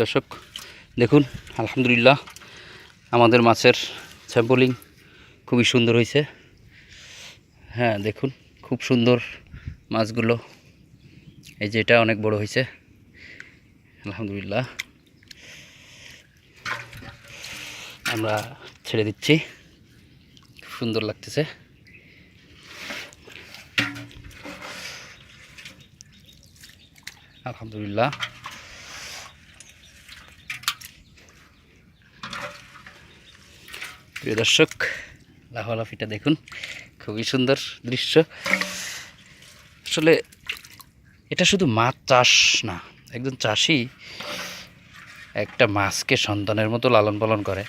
দর্শক, দেখুন, আলহামদুলিল্লাহ আমাদের মাছের স্যাম্পলিং খুবই সুন্দর হয়েছে। হ্যাঁ দেখুন, খুব সুন্দর মাছগুলো। এই যে এটা অনেক বড় হয়েছে। আলহামদুলিল্লাহ। আমরা ছেড়ে দিচ্ছি। খুব সুন্দর লাগতেছে। আলহামদুলিল্লাহ। প্রিয় দর্শক লাফালাফিটা দেখুন, খুবই সুন্দর দৃশ্য। আসলে এটা শুধু মাছ চাষ না, একজন চাষি একটা মাছকে সন্তানের মতো লালন পালন করে।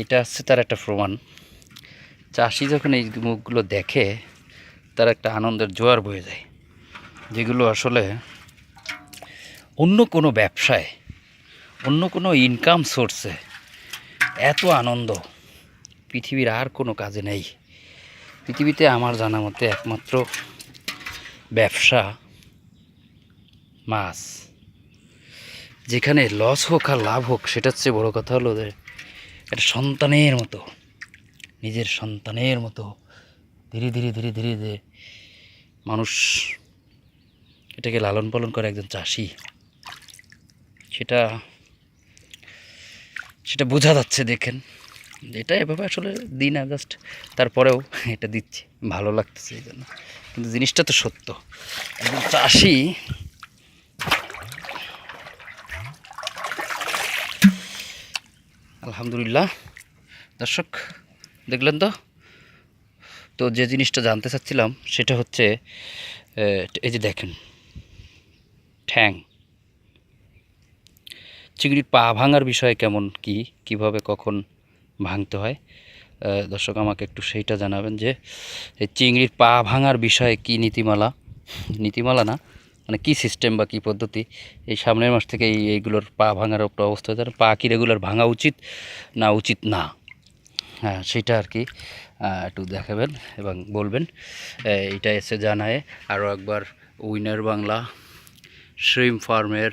এটা হচ্ছে তার একটা প্রমাণ। চাষি যখন এই মুখগুলো দেখে, তার একটা আনন্দের জোয়ার বয়ে যায়, যেগুলো আসলে অন্য কোনো ব্যবসায়, অন্য কোনো ইনকাম সোর্সে এত আনন্দ পৃথিবীর আর কোনো কাজে নেই। পৃথিবীতে আমার জানা মতে একমাত্র ব্যবসা, মাছ। যেখানে লস হোক আর লাভ হোক সেটা হচ্ছে বড় কথা হলো যে একটা সন্তানের মতো, নিজের সন্তানের মতো ধীরে ধীরে ধীরে ধীরে ধীরে মানুষ এটাকে লালন পালন করে একজন চাষি, সেটা সেটা বোঝা যাচ্ছে দেখেন। এটা এভাবে আসলে দিন না জাস্ট তারপরেও এটা দিচ্ছি, ভালো লাগতেছে এই জন্য। কিন্তু জিনিসটা তো সত্য। চাষি আলহামদুলিল্লাহ। দর্শক, দেখলেন তো? তো যে জিনিসটা জানতে চাচ্ছিলাম, সেটা হচ্ছে এই যে দেখেন, ঠ্যাং। চিংড়ির পা ভাঙার বিষয়ে কেমন, কি, কীভাবে, কখন ভাঙতে হয়। দর্শক আমাকে একটু সেইটা জানাবেন যে, এই চিংড়ির পা ভাঙার বিষয়ে কি নীতিমালা? নীতিমালা না মানে কি সিস্টেম বা কি পদ্ধতি? এই সামনের মাস থেকে এই এইগুলোর পা ভাঙার একটা অবস্থা হচ্ছে পা কি রেগুলার ভাঙা উচিত না উচিত না? হ্যাঁ সেটা আর কি একটু দেখাবেন এবং বলবেন। এটা এসে জানায় আরও একবার উইনার বাংলা শ্রিম ফার্মের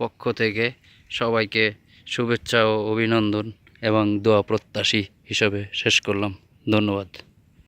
পক্ষ থেকে সবাইকে শুভেচ্ছা ও অভিনন্দন। এবং দোয়া প্রত্যাশী হিসাবে শেষ করলাম। ধন্যবাদ।